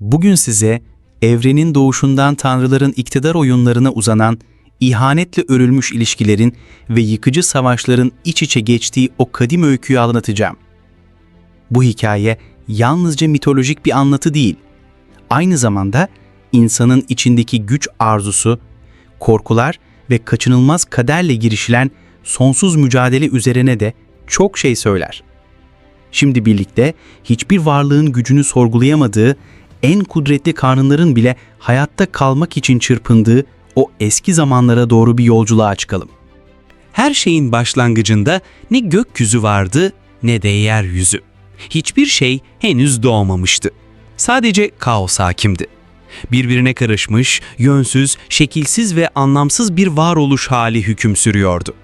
Bugün size evrenin doğuşundan tanrıların iktidar oyunlarına uzanan, ihanetle örülmüş ilişkilerin ve yıkıcı savaşların iç içe geçtiği o kadim öyküyü anlatacağım. Bu hikaye yalnızca mitolojik bir anlatı değil, aynı zamanda insanın içindeki güç arzusu, korkular ve kaçınılmaz kaderle girişilen sonsuz mücadele üzerine de çok şey söyler. Şimdi birlikte hiçbir varlığın gücünü sorgulayamadığı, en kudretli kanunların bile hayatta kalmak için çırpındığı o eski zamanlara doğru bir yolculuğa çıkalım. Her şeyin başlangıcında ne gökyüzü vardı ne de yeryüzü. Hiçbir şey henüz doğmamıştı. Sadece kaos hakimdi. Birbirine karışmış, yönsüz, şekilsiz ve anlamsız bir varoluş hali hüküm sürüyordu.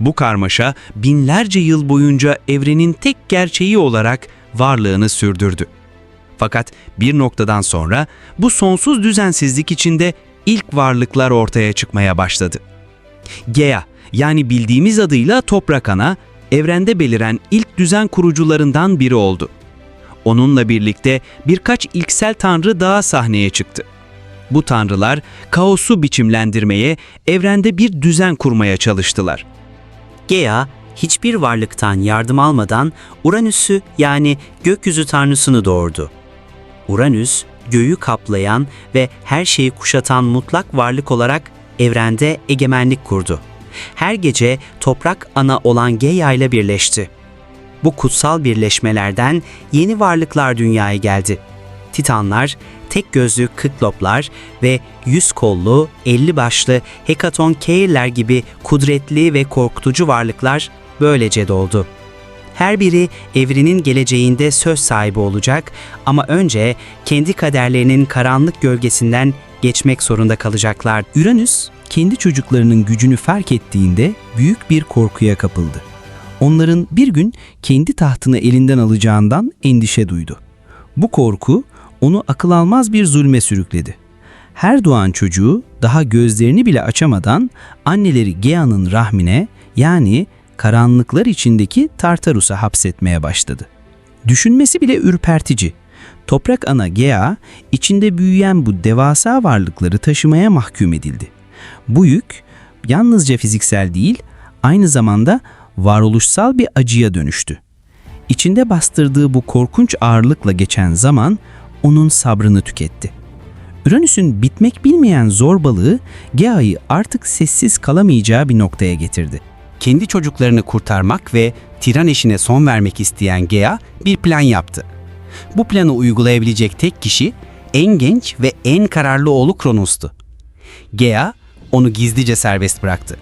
Bu karmaşa binlerce yıl boyunca evrenin tek gerçeği olarak varlığını sürdürdü. Fakat bir noktadan sonra bu sonsuz düzensizlik içinde ilk varlıklar ortaya çıkmaya başladı. Gea yani bildiğimiz adıyla Toprak Ana, evrende beliren ilk düzen kurucularından biri oldu. Onunla birlikte birkaç ilksel tanrı daha sahneye çıktı. Bu tanrılar kaosu biçimlendirmeye, evrende bir düzen kurmaya çalıştılar. Gea hiçbir varlıktan yardım almadan Uranüs'ü yani gökyüzü tanrısını doğurdu. Uranüs, göğü kaplayan ve her şeyi kuşatan mutlak varlık olarak evrende egemenlik kurdu. Her gece toprak ana olan Gaia ile birleşti. Bu kutsal birleşmelerden yeni varlıklar dünyaya geldi. Titanlar, tek gözlü kıkloplar ve yüz kollu, elli başlı Hekaton Keirler gibi kudretli ve korkutucu varlıklar böylece doğdu. Her biri evrenin geleceğinde söz sahibi olacak ama önce kendi kaderlerinin karanlık gölgesinden geçmek zorunda kalacaklar. Uranüs, kendi çocuklarının gücünü fark ettiğinde büyük bir korkuya kapıldı. Onların bir gün kendi tahtını elinden alacağından endişe duydu. Bu korku onu akıl almaz bir zulme sürükledi. Her doğan çocuğu daha gözlerini bile açamadan anneleri Gea'nın rahmine yani karanlıklar içindeki Tartarus'a hapsetmeye başladı. Düşünmesi bile ürpertici. Toprak ana Gea, içinde büyüyen bu devasa varlıkları taşımaya mahkum edildi. Bu yük yalnızca fiziksel değil, aynı zamanda varoluşsal bir acıya dönüştü. İçinde bastırdığı bu korkunç ağırlıkla geçen zaman onun sabrını tüketti. Uranüs'ün bitmek bilmeyen zorbalığı Gea'yı artık sessiz kalamayacağı bir noktaya getirdi. Kendi çocuklarını kurtarmak ve tiran eşine son vermek isteyen Gea bir plan yaptı. Bu planı uygulayabilecek tek kişi en genç ve en kararlı oğlu Kronos'tu. Gea onu gizlice serbest bıraktı.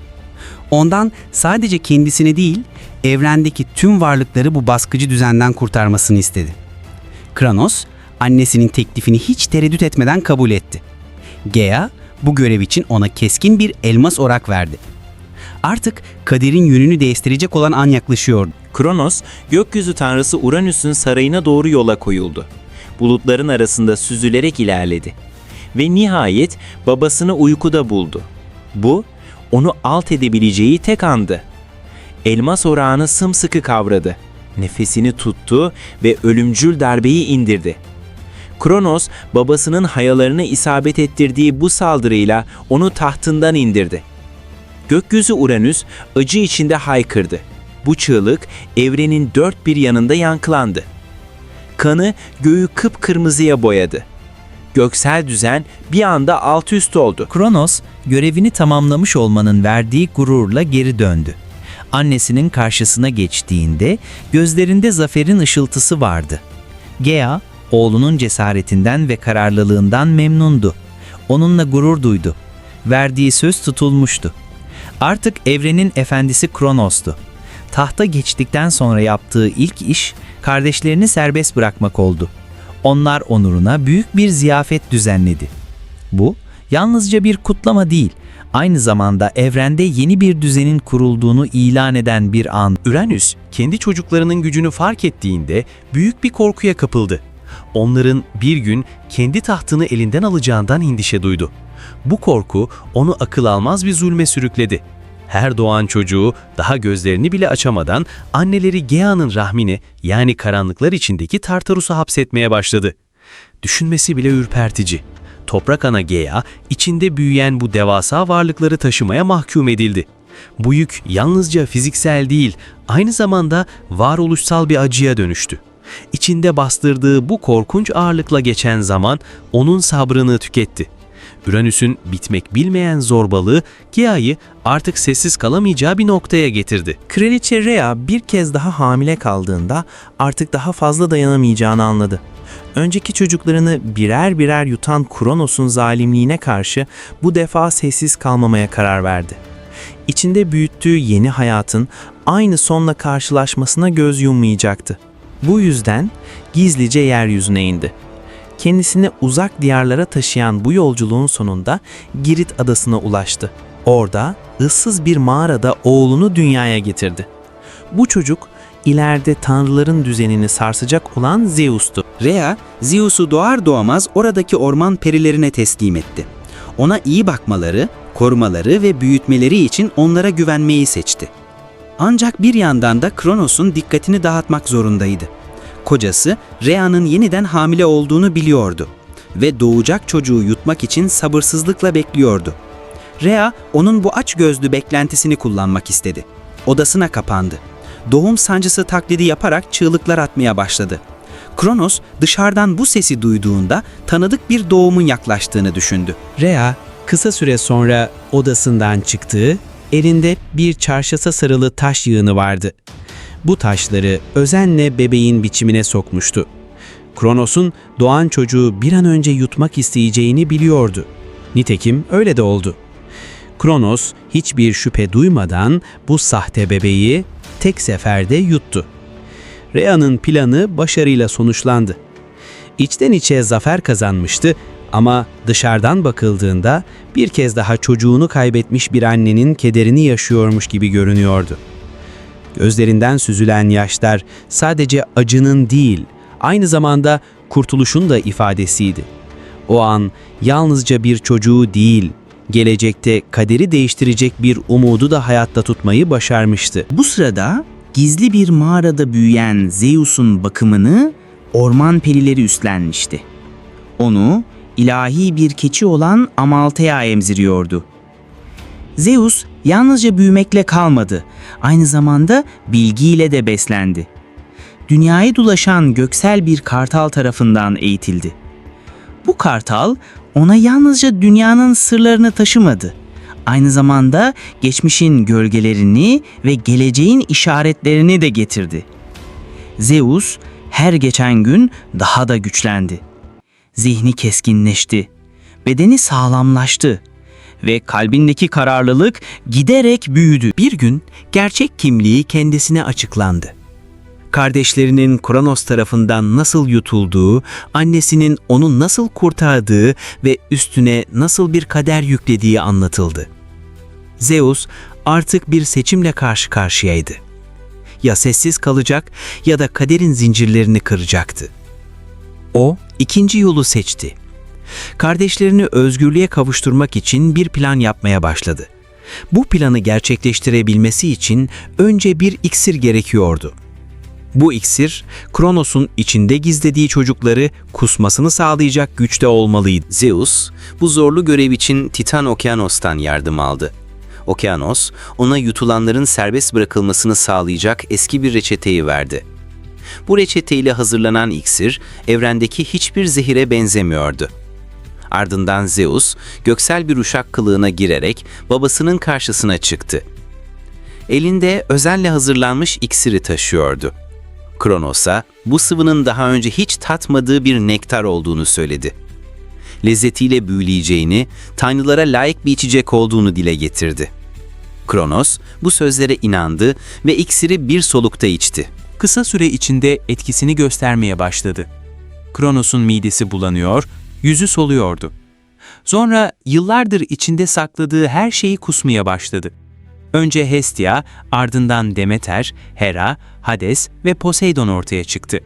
Ondan sadece kendisini değil, evrendeki tüm varlıkları bu baskıcı düzenden kurtarmasını istedi. Kronos, annesinin teklifini hiç tereddüt etmeden kabul etti. Gea, bu görev için ona keskin bir elmas orak verdi. Artık kaderin yönünü değiştirecek olan an yaklaşıyordu. Kronos, gökyüzü tanrısı Uranüs'ün sarayına doğru yola koyuldu. Bulutların arasında süzülerek ilerledi. Ve nihayet babasını uykuda buldu. Bu, onu alt edebileceği tek andı. Elmas orağını sımsıkı kavradı. Nefesini tuttu ve ölümcül darbeyi indirdi. Kronos, babasının hayalarını isabet ettirdiği bu saldırıyla onu tahtından indirdi. Gökyüzü Uranüs acı içinde haykırdı. Bu çığlık evrenin dört bir yanında yankılandı. Kanı göğü kıpkırmızıya boyadı. Göksel düzen bir anda alt üst oldu. Kronos, görevini tamamlamış olmanın verdiği gururla geri döndü. Annesinin karşısına geçtiğinde gözlerinde zaferin ışıltısı vardı. Gea, oğlunun cesaretinden ve kararlılığından memnundu. Onunla gurur duydu. Verdiği söz tutulmuştu. Artık evrenin efendisi Kronos'tu. Tahta geçtikten sonra yaptığı ilk iş kardeşlerini serbest bırakmak oldu. Onlar onuruna büyük bir ziyafet düzenledi. Bu yalnızca bir kutlama değil, aynı zamanda evrende yeni bir düzenin kurulduğunu ilan eden bir an. Uranüs kendi çocuklarının gücünü fark ettiğinde büyük bir korkuya kapıldı. Onların bir gün kendi tahtını elinden alacağından endişe duydu. Bu korku onu akıl almaz bir zulme sürükledi. Her doğan çocuğu daha gözlerini bile açamadan anneleri Gea'nın rahmini yani karanlıklar içindeki Tartarus'a hapsetmeye başladı. Düşünmesi bile ürpertici. Toprak ana Gea, içinde büyüyen bu devasa varlıkları taşımaya mahkum edildi. Bu yük yalnızca fiziksel değil, aynı zamanda varoluşsal bir acıya dönüştü. İçinde bastırdığı bu korkunç ağırlıkla geçen zaman onun sabrını tüketti. Uranüs'ün bitmek bilmeyen zorbalığı Gea'yı artık sessiz kalamayacağı bir noktaya getirdi. Kraliçe Rhea bir kez daha hamile kaldığında artık daha fazla dayanamayacağını anladı. Önceki çocuklarını birer birer yutan Kronos'un zalimliğine karşı bu defa sessiz kalmamaya karar verdi. İçinde büyüttüğü yeni hayatın aynı sonla karşılaşmasına göz yummayacaktı. Bu yüzden gizlice yeryüzüne indi. Kendisini uzak diyarlara taşıyan bu yolculuğun sonunda Girit adasına ulaştı. Orada ıssız bir mağarada oğlunu dünyaya getirdi. Bu çocuk ileride tanrıların düzenini sarsacak olan Zeus'tu. Rhea, Zeus'u doğar doğamaz oradaki orman perilerine teslim etti. Ona iyi bakmaları, korumaları ve büyütmeleri için onlara güvenmeyi seçti. Ancak bir yandan da Kronos'un dikkatini dağıtmak zorundaydı. Kocası, Rhea'nın yeniden hamile olduğunu biliyordu ve doğacak çocuğu yutmak için sabırsızlıkla bekliyordu. Rhea, onun bu açgözlü beklentisini kullanmak istedi. Odasına kapandı. Doğum sancısı taklidi yaparak çığlıklar atmaya başladı. Kronos dışarıdan bu sesi duyduğunda tanıdık bir doğumun yaklaştığını düşündü. Rhea kısa süre sonra odasından çıktığı, elinde bir çarşasa sarılı taş yığını vardı. Bu taşları özenle bebeğin biçimine sokmuştu. Kronos'un doğan çocuğu bir an önce yutmak isteyeceğini biliyordu. Nitekim öyle de oldu. Kronos hiçbir şüphe duymadan bu sahte bebeği tek seferde yuttu. Rhea'nın planı başarıyla sonuçlandı. İçten içe zafer kazanmıştı ama dışarıdan bakıldığında bir kez daha çocuğunu kaybetmiş bir annenin kederini yaşıyormuş gibi görünüyordu. Gözlerinden süzülen yaşlar sadece acının değil, aynı zamanda kurtuluşun da ifadesiydi. O an yalnızca bir çocuğu değil, gelecekte kaderi değiştirecek bir umudu da hayatta tutmayı başarmıştı. Bu sırada gizli bir mağarada büyüyen Zeus'un bakımını orman perileri üstlenmişti. Onu ilahi bir keçi olan Amalthea emziriyordu. Zeus yalnızca büyümekle kalmadı, aynı zamanda bilgiyle de beslendi. Dünyayı dolaşan göksel bir kartal tarafından eğitildi. Bu kartal ona yalnızca dünyanın sırlarını taşımadı. Aynı zamanda geçmişin gölgelerini ve geleceğin işaretlerini de getirdi. Zeus her geçen gün daha da güçlendi. Zihni keskinleşti. Bedeni sağlamlaştı ve kalbindeki kararlılık giderek büyüdü. Bir gün gerçek kimliği kendisine açıklandı kardeşlerinin Kronos tarafından nasıl yutulduğu, annesinin onu nasıl kurtardığı ve üstüne nasıl bir kader yüklediği anlatıldı. Zeus artık bir seçimle karşı karşıyaydı. Ya sessiz kalacak ya da kaderin zincirlerini kıracaktı. O ikinci yolu seçti. Kardeşlerini özgürlüğe kavuşturmak için bir plan yapmaya başladı. Bu planı gerçekleştirebilmesi için önce bir iksir gerekiyordu. Bu iksir, Kronos'un içinde gizlediği çocukları kusmasını sağlayacak güçte olmalıydı. Zeus, bu zorlu görev için Titan Okyanos'tan yardım aldı. Okyanos, ona yutulanların serbest bırakılmasını sağlayacak eski bir reçeteyi verdi. Bu reçeteyle hazırlanan iksir, evrendeki hiçbir zehire benzemiyordu. Ardından Zeus, göksel bir uşak kılığına girerek babasının karşısına çıktı. Elinde özenle hazırlanmış iksiri taşıyordu. Kronos'a bu sıvının daha önce hiç tatmadığı bir nektar olduğunu söyledi. Lezzetiyle büyüleyeceğini, tanrılara layık bir içecek olduğunu dile getirdi. Kronos bu sözlere inandı ve iksiri bir solukta içti. Kısa süre içinde etkisini göstermeye başladı. Kronos'un midesi bulanıyor, yüzü soluyordu. Sonra yıllardır içinde sakladığı her şeyi kusmaya başladı. Önce Hestia, ardından Demeter, Hera, Hades ve Poseidon ortaya çıktı.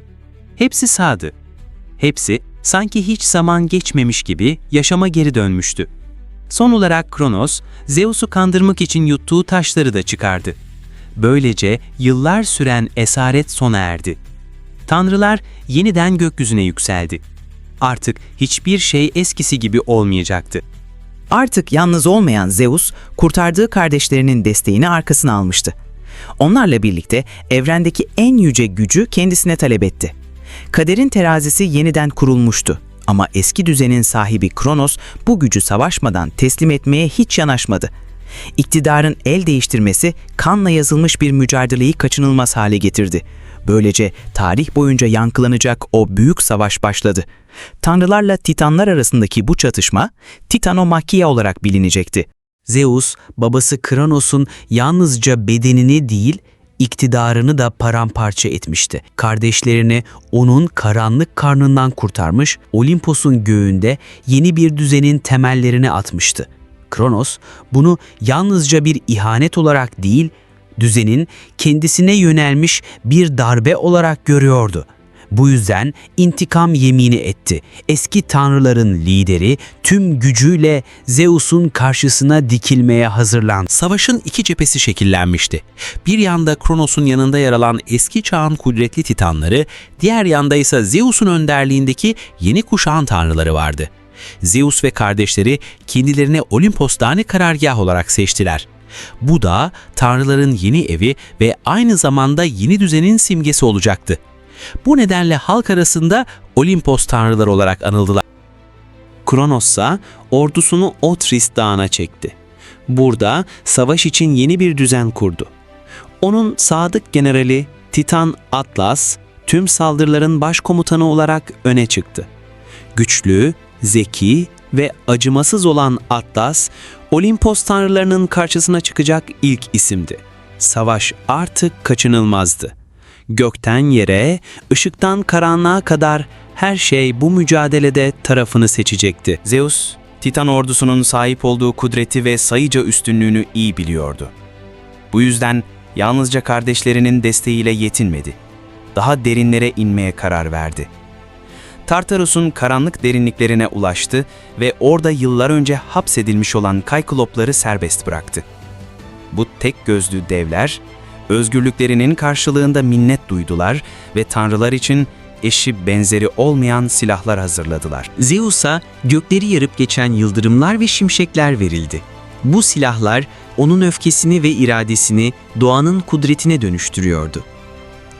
Hepsi sağdı. Hepsi sanki hiç zaman geçmemiş gibi yaşama geri dönmüştü. Son olarak Kronos, Zeus'u kandırmak için yuttuğu taşları da çıkardı. Böylece yıllar süren esaret sona erdi. Tanrılar yeniden gökyüzüne yükseldi. Artık hiçbir şey eskisi gibi olmayacaktı. Artık yalnız olmayan Zeus, kurtardığı kardeşlerinin desteğini arkasına almıştı. Onlarla birlikte evrendeki en yüce gücü kendisine talep etti. Kaderin terazisi yeniden kurulmuştu. Ama eski düzenin sahibi Kronos bu gücü savaşmadan teslim etmeye hiç yanaşmadı. İktidarın el değiştirmesi kanla yazılmış bir mücadeleyi kaçınılmaz hale getirdi. Böylece tarih boyunca yankılanacak o büyük savaş başladı. Tanrılarla Titanlar arasındaki bu çatışma Titanomakia olarak bilinecekti. Zeus, babası Kronos'un yalnızca bedenini değil, iktidarını da paramparça etmişti. Kardeşlerini onun karanlık karnından kurtarmış, Olimpos'un göğünde yeni bir düzenin temellerini atmıştı. Kronos bunu yalnızca bir ihanet olarak değil, düzenin kendisine yönelmiş bir darbe olarak görüyordu. Bu yüzden intikam yemini etti. Eski tanrıların lideri tüm gücüyle Zeus'un karşısına dikilmeye hazırlandı. Savaşın iki cephesi şekillenmişti. Bir yanda Kronos'un yanında yer alan eski çağın kudretli titanları, diğer yanda ise Zeus'un önderliğindeki yeni kuşağın tanrıları vardı. Zeus ve kardeşleri kendilerine Olimpos Dağı'nı karargah olarak seçtiler. Bu da tanrıların yeni evi ve aynı zamanda yeni düzenin simgesi olacaktı. Bu nedenle halk arasında Olimpos tanrıları olarak anıldılar. Kronos'a ordusunu Otris Dağı'na çekti. Burada savaş için yeni bir düzen kurdu. Onun sadık generali Titan Atlas tüm saldırıların başkomutanı olarak öne çıktı. Güçlü, zeki ve acımasız olan Atlas, Olimpos tanrılarının karşısına çıkacak ilk isimdi. Savaş artık kaçınılmazdı. Gökten yere, ışıktan karanlığa kadar her şey bu mücadelede tarafını seçecekti. Zeus, Titan ordusunun sahip olduğu kudreti ve sayıca üstünlüğünü iyi biliyordu. Bu yüzden yalnızca kardeşlerinin desteğiyle yetinmedi. Daha derinlere inmeye karar verdi. Tartarus'un karanlık derinliklerine ulaştı ve orada yıllar önce hapsedilmiş olan Kayklopları serbest bıraktı. Bu tek gözlü devler, özgürlüklerinin karşılığında minnet duydular ve tanrılar için eşi benzeri olmayan silahlar hazırladılar. Zeus'a gökleri yarıp geçen yıldırımlar ve şimşekler verildi. Bu silahlar onun öfkesini ve iradesini doğanın kudretine dönüştürüyordu.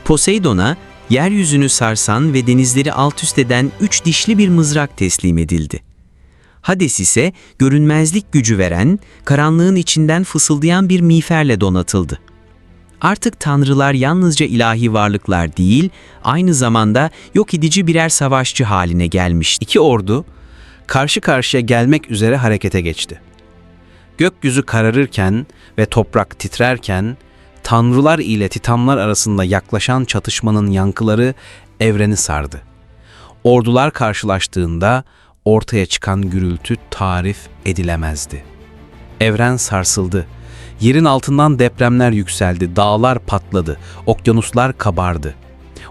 Poseidon'a yeryüzünü sarsan ve denizleri alt üst eden üç dişli bir mızrak teslim edildi. Hades ise görünmezlik gücü veren, karanlığın içinden fısıldayan bir miğferle donatıldı. Artık tanrılar yalnızca ilahi varlıklar değil, aynı zamanda yok edici birer savaşçı haline gelmişti. İki ordu karşı karşıya gelmek üzere harekete geçti. Gökyüzü kararırken ve toprak titrerken tanrılar ile titanlar arasında yaklaşan çatışmanın yankıları evreni sardı. Ordular karşılaştığında ortaya çıkan gürültü tarif edilemezdi. Evren sarsıldı. Yerin altından depremler yükseldi, dağlar patladı, okyanuslar kabardı.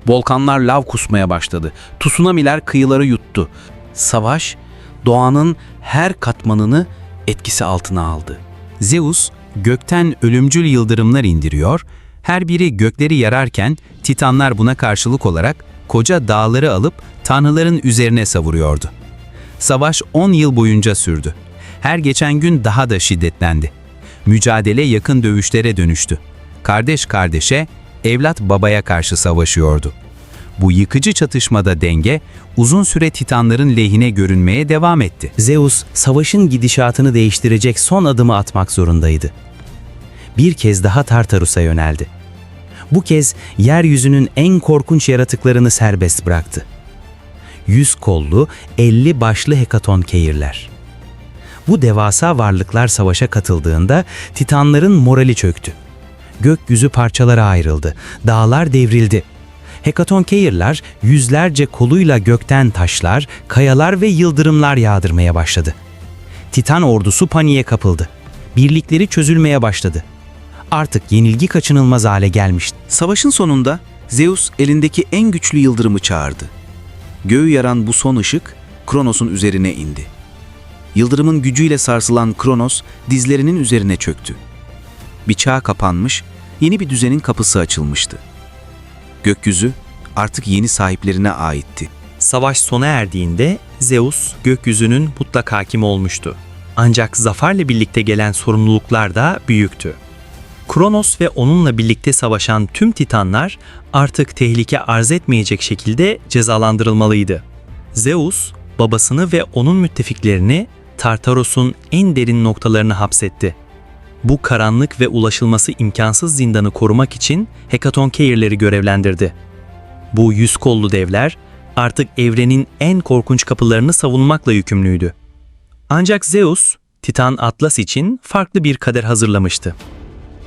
Volkanlar lav kusmaya başladı. Tsunamiler kıyıları yuttu. Savaş doğanın her katmanını etkisi altına aldı. Zeus gökten ölümcül yıldırımlar indiriyor, her biri gökleri yararken titanlar buna karşılık olarak koca dağları alıp tanrıların üzerine savuruyordu. Savaş 10 yıl boyunca sürdü. Her geçen gün daha da şiddetlendi. Mücadele yakın dövüşlere dönüştü. Kardeş kardeşe, evlat babaya karşı savaşıyordu. Bu yıkıcı çatışmada denge uzun süre titanların lehine görünmeye devam etti. Zeus, savaşın gidişatını değiştirecek son adımı atmak zorundaydı. Bir kez daha Tartarus'a yöneldi. Bu kez yeryüzünün en korkunç yaratıklarını serbest bıraktı. Yüz kollu, elli başlı hekaton keyirler. Bu devasa varlıklar savaşa katıldığında Titanların morali çöktü. Gökyüzü parçalara ayrıldı, dağlar devrildi. Hekatonkeirler yüzlerce koluyla gökten taşlar, kayalar ve yıldırımlar yağdırmaya başladı. Titan ordusu paniğe kapıldı. Birlikleri çözülmeye başladı. Artık yenilgi kaçınılmaz hale gelmişti. Savaşın sonunda Zeus elindeki en güçlü yıldırımı çağırdı. Göğü yaran bu son ışık Kronos'un üzerine indi. Yıldırımın gücüyle sarsılan Kronos dizlerinin üzerine çöktü. Bir çağ kapanmış, yeni bir düzenin kapısı açılmıştı. Gökyüzü artık yeni sahiplerine aitti. Savaş sona erdiğinde Zeus gökyüzünün mutlak hakimi olmuştu. Ancak zaferle birlikte gelen sorumluluklar da büyüktü. Kronos ve onunla birlikte savaşan tüm titanlar artık tehlike arz etmeyecek şekilde cezalandırılmalıydı. Zeus, babasını ve onun müttefiklerini Tartaros'un en derin noktalarına hapsetti. Bu karanlık ve ulaşılması imkansız zindanı korumak için Hekatonkeirleri görevlendirdi. Bu yüz kollu devler artık evrenin en korkunç kapılarını savunmakla yükümlüydü. Ancak Zeus, Titan Atlas için farklı bir kader hazırlamıştı.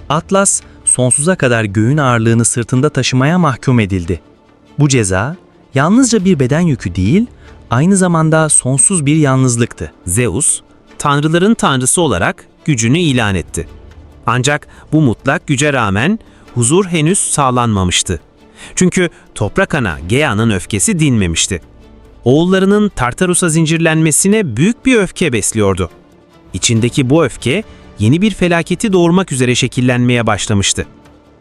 Atlas, sonsuza kadar göğün ağırlığını sırtında taşımaya mahkum edildi. Bu ceza, yalnızca bir beden yükü değil, aynı zamanda sonsuz bir yalnızlıktı. Zeus, tanrıların tanrısı olarak gücünü ilan etti. Ancak bu mutlak güce rağmen huzur henüz sağlanmamıştı. Çünkü toprak ana Gea'nın öfkesi dinmemişti. Oğullarının Tartarus'a zincirlenmesine büyük bir öfke besliyordu. İçindeki bu öfke yeni bir felaketi doğurmak üzere şekillenmeye başlamıştı.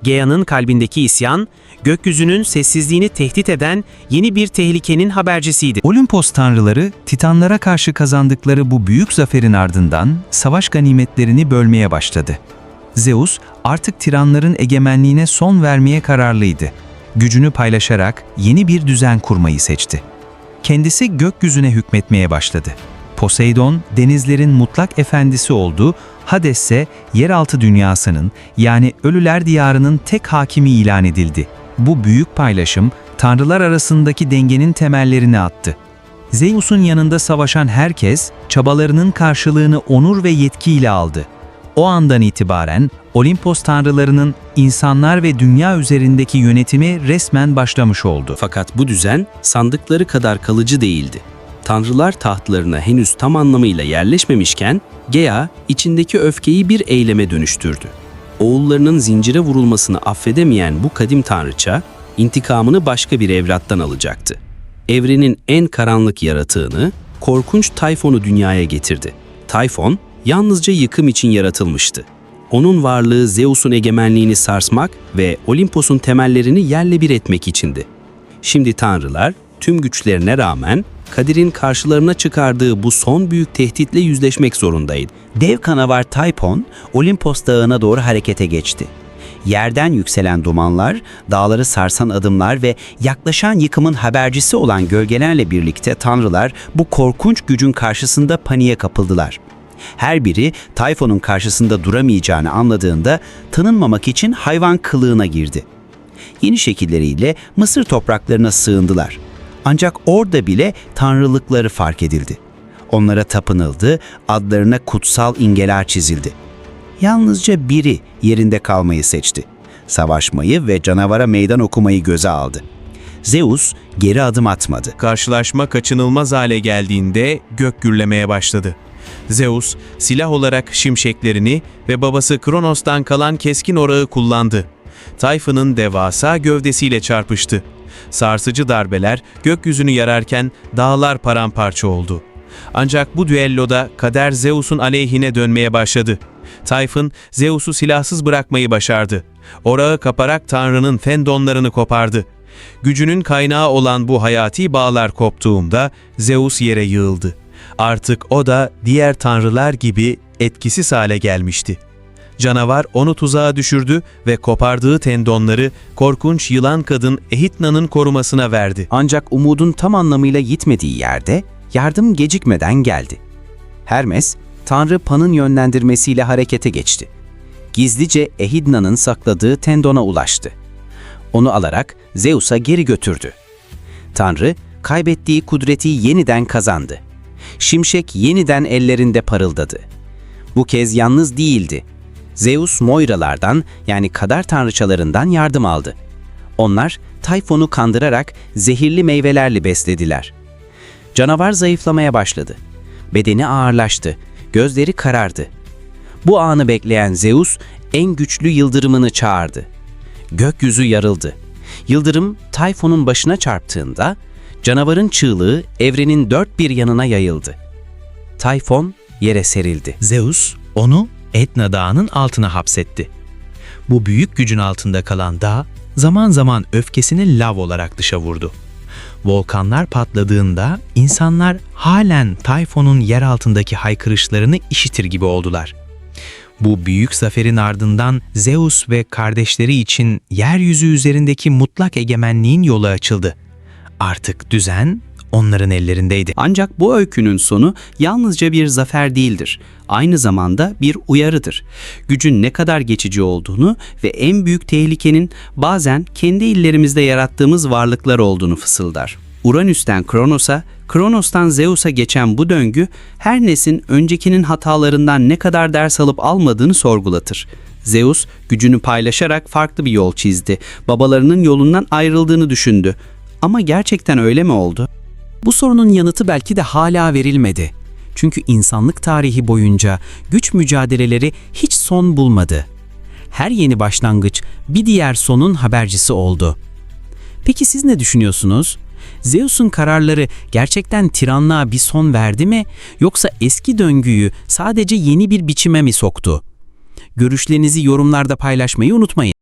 Gea'nın kalbindeki isyan, gökyüzünün sessizliğini tehdit eden yeni bir tehlikenin habercisiydi. Olimpos tanrıları Titanlara karşı kazandıkları bu büyük zaferin ardından savaş ganimetlerini bölmeye başladı. Zeus artık tiranların egemenliğine son vermeye kararlıydı. Gücünü paylaşarak yeni bir düzen kurmayı seçti. Kendisi gökyüzüne hükmetmeye başladı. Poseidon denizlerin mutlak efendisi oldu, Hades ise yeraltı dünyasının yani ölüler diyarının tek hakimi ilan edildi. Bu büyük paylaşım tanrılar arasındaki dengenin temellerini attı. Zeus'un yanında savaşan herkes çabalarının karşılığını onur ve yetkiyle aldı. O andan itibaren Olimpos tanrılarının insanlar ve dünya üzerindeki yönetimi resmen başlamış oldu. Fakat bu düzen sandıkları kadar kalıcı değildi. Tanrılar tahtlarına henüz tam anlamıyla yerleşmemişken Gea içindeki öfkeyi bir eyleme dönüştürdü. Oğullarının zincire vurulmasını affedemeyen bu kadim tanrıça intikamını başka bir evlattan alacaktı. Evrenin en karanlık yaratığını, korkunç Tayfon'u dünyaya getirdi. Tayfon yalnızca yıkım için yaratılmıştı. Onun varlığı Zeus'un egemenliğini sarsmak ve Olimpos'un temellerini yerle bir etmek içindi. Şimdi tanrılar tüm güçlerine rağmen Kadir'in karşılarına çıkardığı bu son büyük tehditle yüzleşmek zorundaydı. Dev canavar Typhon, Olimpos dağına doğru harekete geçti. Yerden yükselen dumanlar, dağları sarsan adımlar ve yaklaşan yıkımın habercisi olan gölgelerle birlikte tanrılar bu korkunç gücün karşısında paniğe kapıldılar. Her biri Typhon'un karşısında duramayacağını anladığında tanınmamak için hayvan kılığına girdi. Yeni şekilleriyle Mısır topraklarına sığındılar. Ancak orada bile tanrılıkları fark edildi. Onlara tapınıldı, adlarına kutsal imgeler çizildi. Yalnızca biri yerinde kalmayı seçti. Savaşmayı ve canavara meydan okumayı göze aldı. Zeus geri adım atmadı. Karşılaşma kaçınılmaz hale geldiğinde gök gürlemeye başladı. Zeus silah olarak şimşeklerini ve babası Kronos'tan kalan keskin orağı kullandı. Tayfun'un devasa gövdesiyle çarpıştı. Sarsıcı darbeler gökyüzünü yararken dağlar paramparça oldu. Ancak bu düelloda kader Zeus'un aleyhine dönmeye başladı. Tayfun Zeus'u silahsız bırakmayı başardı. Orağı kaparak Tanrı'nın fendonlarını kopardı. Gücünün kaynağı olan bu hayati bağlar koptuğumda Zeus yere yığıldı. Artık o da diğer tanrılar gibi etkisiz hale gelmişti. Canavar onu tuzağa düşürdü ve kopardığı tendonları korkunç yılan kadın Ehitna'nın korumasına verdi. Ancak umudun tam anlamıyla yitmediği yerde yardım gecikmeden geldi. Hermes, Tanrı Pan'ın yönlendirmesiyle harekete geçti. Gizlice Ehidna'nın sakladığı tendona ulaştı. Onu alarak Zeus'a geri götürdü. Tanrı, kaybettiği kudreti yeniden kazandı. Şimşek yeniden ellerinde parıldadı. Bu kez yalnız değildi. Zeus Moiralardan yani kader tanrıçalarından yardım aldı. Onlar Tayfon'u kandırarak zehirli meyvelerle beslediler. Canavar zayıflamaya başladı. Bedeni ağırlaştı, gözleri karardı. Bu anı bekleyen Zeus en güçlü yıldırımını çağırdı. Gökyüzü yarıldı. Yıldırım Tayfon'un başına çarptığında canavarın çığlığı evrenin dört bir yanına yayıldı. Tayfon yere serildi. Zeus onu Etna Dağı'nın altına hapsetti. Bu büyük gücün altında kalan dağ zaman zaman öfkesini lav olarak dışa vurdu. Volkanlar patladığında insanlar halen Tayfon'un yer altındaki haykırışlarını işitir gibi oldular. Bu büyük zaferin ardından Zeus ve kardeşleri için yeryüzü üzerindeki mutlak egemenliğin yolu açıldı. Artık düzen onların ellerindeydi. Ancak bu öykünün sonu yalnızca bir zafer değildir. Aynı zamanda bir uyarıdır. Gücün ne kadar geçici olduğunu ve en büyük tehlikenin bazen kendi illerimizde yarattığımız varlıklar olduğunu fısıldar. Uranüs'ten Kronos'a, Kronos'tan Zeus'a geçen bu döngü her nesin öncekinin hatalarından ne kadar ders alıp almadığını sorgulatır. Zeus gücünü paylaşarak farklı bir yol çizdi. Babalarının yolundan ayrıldığını düşündü. Ama gerçekten öyle mi oldu? Bu sorunun yanıtı belki de hala verilmedi. Çünkü insanlık tarihi boyunca güç mücadeleleri hiç son bulmadı. Her yeni başlangıç bir diğer sonun habercisi oldu. Peki siz ne düşünüyorsunuz? Zeus'un kararları gerçekten tiranlığa bir son verdi mi yoksa eski döngüyü sadece yeni bir biçime mi soktu? Görüşlerinizi yorumlarda paylaşmayı unutmayın.